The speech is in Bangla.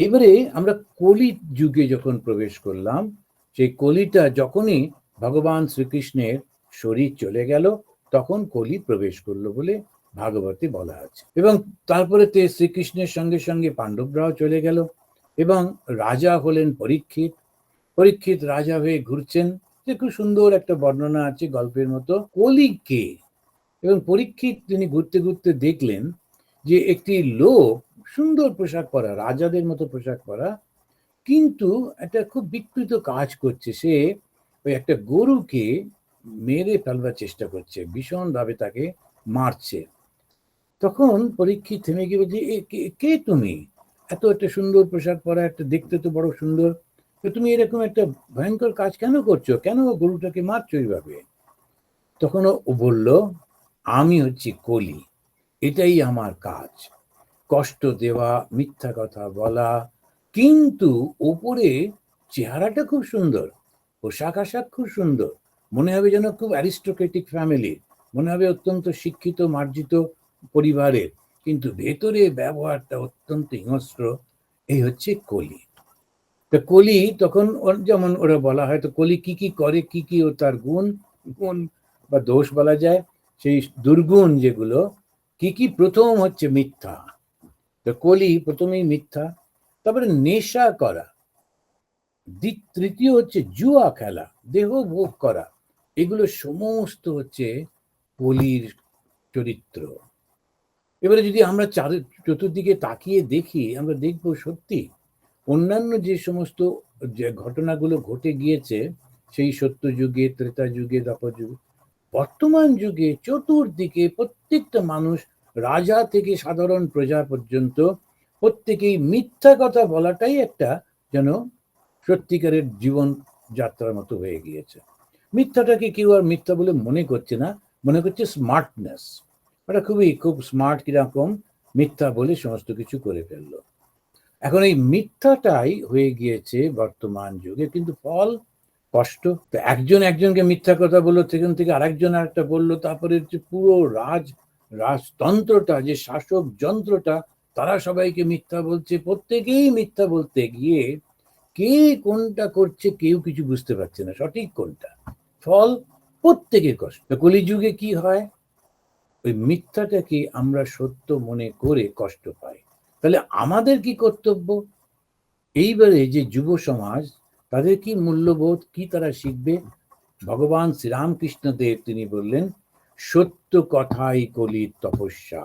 এবারে আমরা কলি যুগে যখন প্রবেশ করলাম, সেই কলিটা যখনই ভগবান শ্রীকৃষ্ণের শরীর চলে গেল, তখন কলি প্রবেশ করল বলে ভাগবতে বলা আছে। এবং তারপরে তে শ্রীকৃষ্ণের সঙ্গে সঙ্গে পাণ্ডবরাও চলে গেল এবং রাজা হলেন পরীক্ষিত। পরীক্ষিত রাজা হয়ে ঘুরছেন। যে খুব সুন্দর একটা বর্ণনা আছে গল্পের মতো। কলি কে? এবং পরীক্ষিত তিনি ঘুরতে ঘুরতে দেখলেন যে একটি লোক সুন্দর পোশাক পরা, রাজাদের মতো পোশাক পরা, কিন্তু একটা খুব বিকৃত কাজ করছে সে, ওই একটা গরুকে মেরে ফেলবার চেষ্টা করছে, ভীষণভাবে তাকে মারছে। তখন পরীক্ষিত থেমে গিয়ে বলছে, "এ কে- কে তুমি? এত একটা সুন্দর পোশাক পরা, একটা দেখতে তো বড় সুন্দর। তো তুমি এরকম একটা ভয়ঙ্কর কাজ কেন করছ? কেন গরুটাকে মারছো এইভাবে? তখন ও বলল, আমি হচ্ছি কলি, এটাই আমার কাজ। কষ্ট দেওয়া, মিথ্যা কথা বলা, কিন্তু ওপরে চেহারাটা খুব সুন্দর, পোশাক আশাক খুব সুন্দর, মনে হবে যেন খুব অ্যারিস্টোক্রেটিক ফ্যামিলি মনে হবে অত্যন্ত শিক্ষিত, মার্জিত পরিবারের, কিন্তু ভেতরে ব্যবহারটা অত্যন্ত হিংস্র, এই হচ্ছে কলি। তো কলি তখন যেমন ওরা বলা হয়, তো কলি কি কি করে, কি কি ও তার গুণ গুণ বা দোষ বলা যায়, সেই দুর্গুণ যেগুলো, কি কি প্রথম হচ্ছে মিথ্যা। তো কলি প্রথমেই মিথ্যা, তারপরে নেশা করা। তৃতীয় হচ্ছে জুয়া খেলা, দেহ ভোগ করা। এগুলো সমস্ত হচ্ছে কলির চরিত্র। এবারে যদি আমরা চার, চতুর্দিকে তাকিয়ে দেখি, আমরা দেখব সত্যি, অন্যান্য যে সমস্ত যে ঘটনাগুলো ঘটে গিয়েছে, সেই সত্য যুগে, ত্রেতা যুগে, দ্বাপর যুগে, বর্তমান যুগে, চতুর্দিকে প্রত্যেকটা মানুষ রাজা থেকে সাধারণ প্রজা পর্যন্ত প্রত্যেকেই মিথ্যা কথা বলাটাই একটা যেন সত্যিকারের জীবন যাত্রার মতো হয়ে গিয়েছে। মিথ্যাটাকে কেউ আর মিথ্যা বলে মনে করছে না, মনে করছে স্মার্টনেস ওটা খুবই, খুব স্মার্ট কীরকম মিথ্যা বলে সমস্ত কিছু করে ফেলল। এখন এই মিথ্যাটাই হয়ে গিয়েছে বর্তমান যুগে, কিন্তু ফল কষ্ট। তো একজন একজনকে মিথ্যা কথা বলল, সেখান থেকে আরেকজন আরেকটা বলল, তারপরে হচ্ছে পুরো রাজ রাজতন্ত্রটা, যে শাসক যন্ত্রটা, তারা সবাইকে মিথ্যা বলছে। প্রত্যেকেই মিথ্যা বলতে গিয়ে কে কোনটা করছে কেউ কিছু বুঝতে পারছে না। সঠিক কোনটা? ফল প্রত্যেকের কষ্ট। কলিযুগে কি হয়? ওই মিথ্যাটাকে আমরা সত্য মনে করে কষ্ট পাই। তাহলে আমাদের কি কর্তব্য? এইবারে যে যুব সমাজ, তাদের কি মূল্যবোধ? কি তারা শিখবে? ভগবান শ্রীরামকৃষ্ণ দেব তিনি বললেন সত্য কথাই কলির তপস্যা।